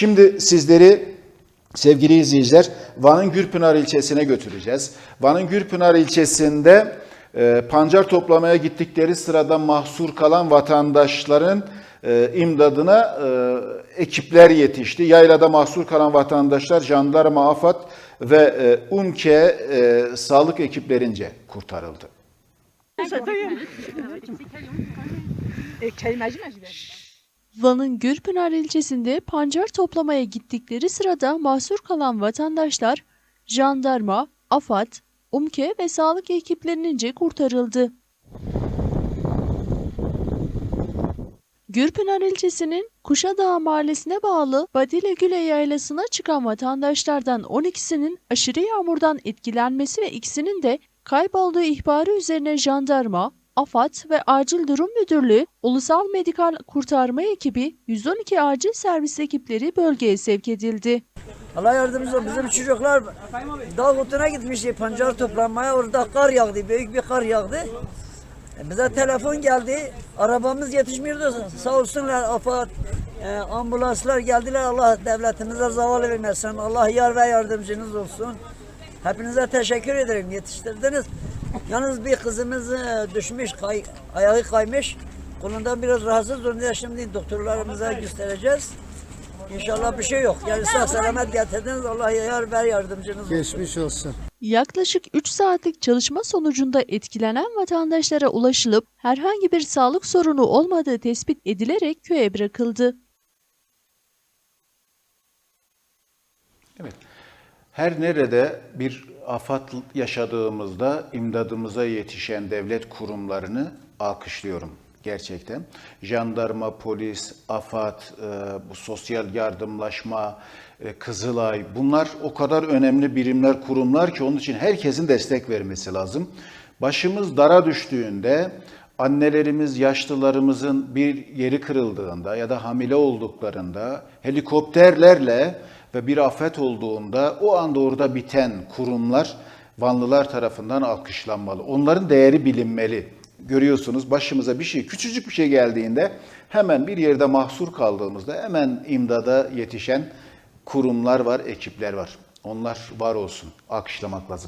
Şimdi sizleri sevgili izleyiciler Van'ın Gürpınar ilçesine götüreceğiz. Van'ın Gürpınar ilçesinde e, pancar toplamaya gittikleri sırada mahsur kalan vatandaşların e, imdadına e, ekipler yetişti. Yaylada mahsur kalan vatandaşlar jandarma, AFAD ve e, UNKE e, sağlık ekiplerince kurtarıldı. Van'ın Gürpınar ilçesinde pancar toplamaya gittikleri sırada mahsur kalan vatandaşlar jandarma, AFAD, UMKE ve sağlık ekiplerince kurtarıldı. Gürpınar ilçesinin Kuşadağ mahallesine bağlı Badile Güle yaylasına çıkan vatandaşlardan 12'sinin aşırı yağmurdan etkilenmesi ve ikisinin de kaybolduğu ihbarı üzerine jandarma, AFAD ve Acil Durum Müdürlüğü, Ulusal Medikal Kurtarma Ekibi, 112 acil servis ekipleri bölgeye sevk edildi. Allah yardımcımız olsun. Bizim çocuklar dağ kutuna gitmişti pancar toplanmaya. Orada kar yağdı. Büyük bir kar yağdı. E, Bize telefon geldi. Arabamız yetişmiyordu. Sağ olsunlar AFAD, e, ambulanslar geldiler. Allah devletimize zaval vermesin. Allah yar ve yardımcınız olsun. Hepinize teşekkür ederim. Yetiştirdiniz. Yalnız bir kızımız e, düşmüş, kay, ayağı kaymış. Kolundan biraz rahatsız. Onu da şimdi doktorlarımıza göstereceğiz. İnşallah bir şey yok. Yani sağ selamet getirdiniz. Allah yar ver yardımcınız olsun. Geçmiş olsun. Yaklaşık 3 saatlik çalışma sonucunda etkilenen vatandaşlara ulaşılıp herhangi bir sağlık sorunu olmadığı tespit edilerek köye bırakıldı. Evet. Her nerede bir afat yaşadığımızda imdadımıza yetişen devlet kurumlarını alkışlıyorum gerçekten. Jandarma, polis, afat, e, bu sosyal yardımlaşma, e, Kızılay bunlar o kadar önemli birimler, kurumlar ki onun için herkesin destek vermesi lazım. Başımız dara düştüğünde annelerimiz, yaşlılarımızın bir yeri kırıldığında ya da hamile olduklarında helikopterlerle ve bir afet olduğunda o anda orada biten kurumlar Vanlılar tarafından alkışlanmalı. Onların değeri bilinmeli. Görüyorsunuz başımıza bir şey, küçücük bir şey geldiğinde hemen bir yerde mahsur kaldığımızda hemen imdada yetişen kurumlar var, ekipler var. Onlar var olsun. Alkışlamak lazım.